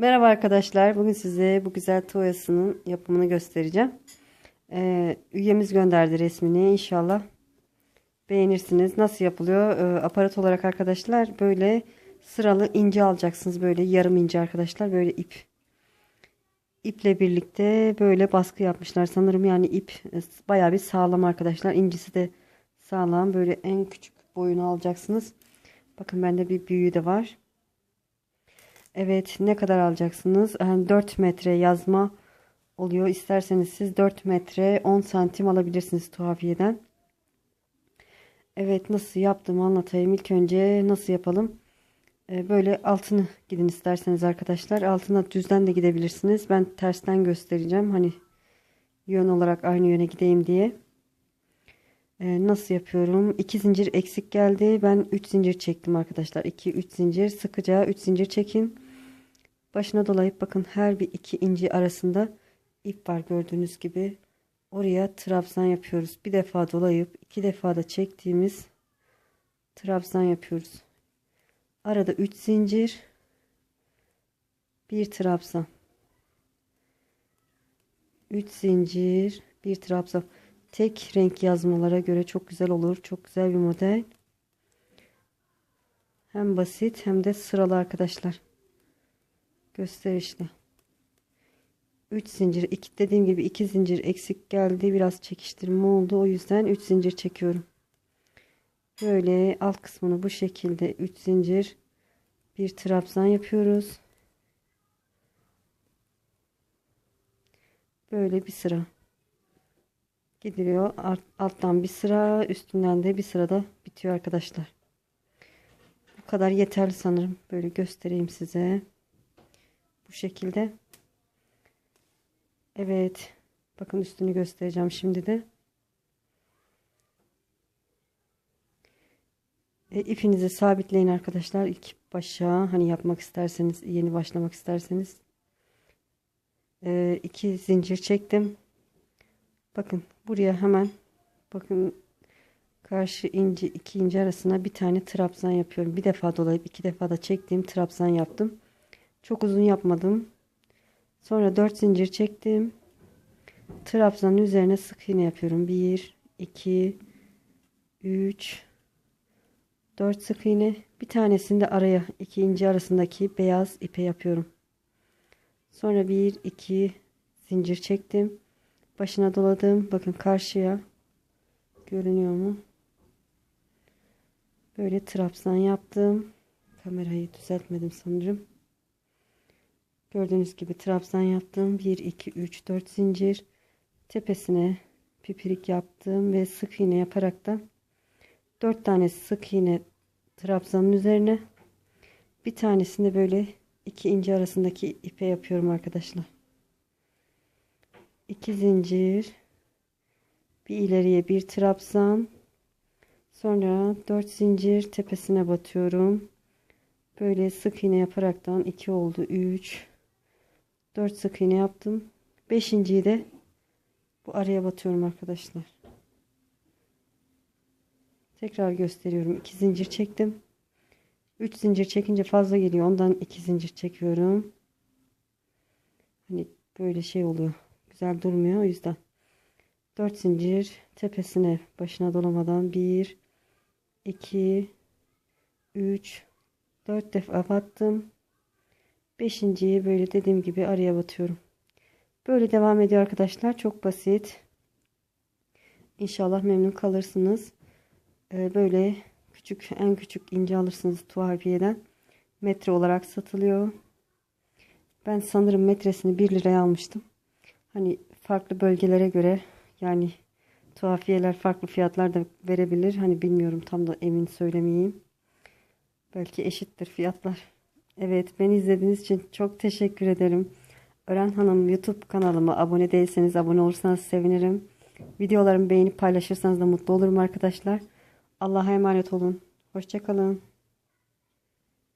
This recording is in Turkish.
Merhaba arkadaşlar. Bugün size bu güzel toyasının yapımını göstereceğim. Ee, üyemiz gönderdi resmini. İnşallah beğenirsiniz. Nasıl yapılıyor? Ee, aparat olarak arkadaşlar böyle sıralı ince alacaksınız. Böyle yarım ince arkadaşlar. Böyle ip. İple birlikte böyle baskı yapmışlar. Sanırım yani ip e, baya bir sağlam arkadaşlar. İncisi de sağlam. Böyle en küçük boyunu alacaksınız. Bakın bende bir büyüğü de var. Evet ne kadar alacaksınız? Yani 4 metre yazma oluyor. İsterseniz siz 4 metre 10 santim alabilirsiniz tuhafiyeden. Evet nasıl yaptım anlatayım. İlk önce nasıl yapalım? Ee, böyle altını gidin isterseniz arkadaşlar. Altına düzden de gidebilirsiniz. Ben tersten göstereceğim. Hani yön olarak aynı yöne gideyim diye. Ee, nasıl yapıyorum? 2 zincir eksik geldi. Ben 3 zincir çektim arkadaşlar. 2 3 zincir sıkıca 3 zincir çekin. Başına dolayıp bakın her bir iki inci arasında ip var gördüğünüz gibi. Oraya trabzan yapıyoruz. Bir defa dolayıp iki defa da çektiğimiz trabzan yapıyoruz. Arada 3 zincir bir trabzan. 3 zincir bir trabzan. Tek renk yazmalara göre çok güzel olur. Çok güzel bir model. Hem basit hem de sıralı arkadaşlar. Gösterişli. 3 zincir. 2 dediğim gibi 2 zincir eksik geldi. Biraz çekiştirme oldu. O yüzden 3 zincir çekiyorum. Böyle alt kısmını bu şekilde 3 zincir bir trabzan yapıyoruz. Böyle bir sıra gidiliyor. Alttan bir sıra, üstünden de bir sırada bitiyor arkadaşlar. Bu kadar yeterli sanırım. Böyle göstereyim size. Bu şekilde. Evet. Bakın üstünü göstereceğim şimdi de. E, ipinizi sabitleyin arkadaşlar. İlk başa hani yapmak isterseniz yeni başlamak isterseniz e, iki zincir çektim. Bakın buraya hemen bakın karşı inci iki inci arasına bir tane trabzan yapıyorum. Bir defa dolayıp iki defa da çektiğim trabzan yaptım. Çok uzun yapmadım. Sonra 4 zincir çektim. Trabzanın üzerine sık iğne yapıyorum. 1 2 3 4 sık iğne. Bir tanesini de araya iki inci arasındaki beyaz ipe yapıyorum. Sonra 1 2 zincir çektim. Başına doladım. Bakın karşıya görünüyor mu? Böyle trabzan yaptım. Kamerayı düzeltmedim sanırım. Gördüğünüz gibi trabzan yaptım. 1 2 3 4 zincir tepesine pipirik yaptım ve sık iğne yaparak da 4 tane sık iğne trabzanın üzerine bir tanesini böyle iki ince arasındaki ipe yapıyorum arkadaşlar. 2 zincir bir ileriye bir trabzan sonra 4 zincir tepesine batıyorum. Böyle sık iğne yaparaktan 2 oldu 3 4 sık iğne yaptım. 5.yi de bu araya batıyorum arkadaşlar. Tekrar gösteriyorum. 2 zincir çektim. 3 zincir çekince fazla geliyor. Ondan 2 zincir çekiyorum. Hani böyle şey oluyor. Güzel durmuyor o yüzden. 4 zincir tepesine başına dolamadan 1 2 3 4 defa battım. Beşinciyi böyle dediğim gibi araya batıyorum. Böyle devam ediyor arkadaşlar. Çok basit. İnşallah memnun kalırsınız. Ee, böyle küçük en küçük ince alırsınız tuhafiyeden. Metre olarak satılıyor. Ben sanırım metresini 1 liraya almıştım. Hani farklı bölgelere göre yani tuhafiyeler farklı fiyatlar da verebilir. Hani bilmiyorum tam da emin söylemeyeyim. Belki eşittir fiyatlar. Evet beni izlediğiniz için çok teşekkür ederim. Ören Hanım YouTube kanalıma abone değilseniz abone olursanız sevinirim. Videolarımı beğenip paylaşırsanız da mutlu olurum arkadaşlar. Allah'a emanet olun. Hoşçakalın.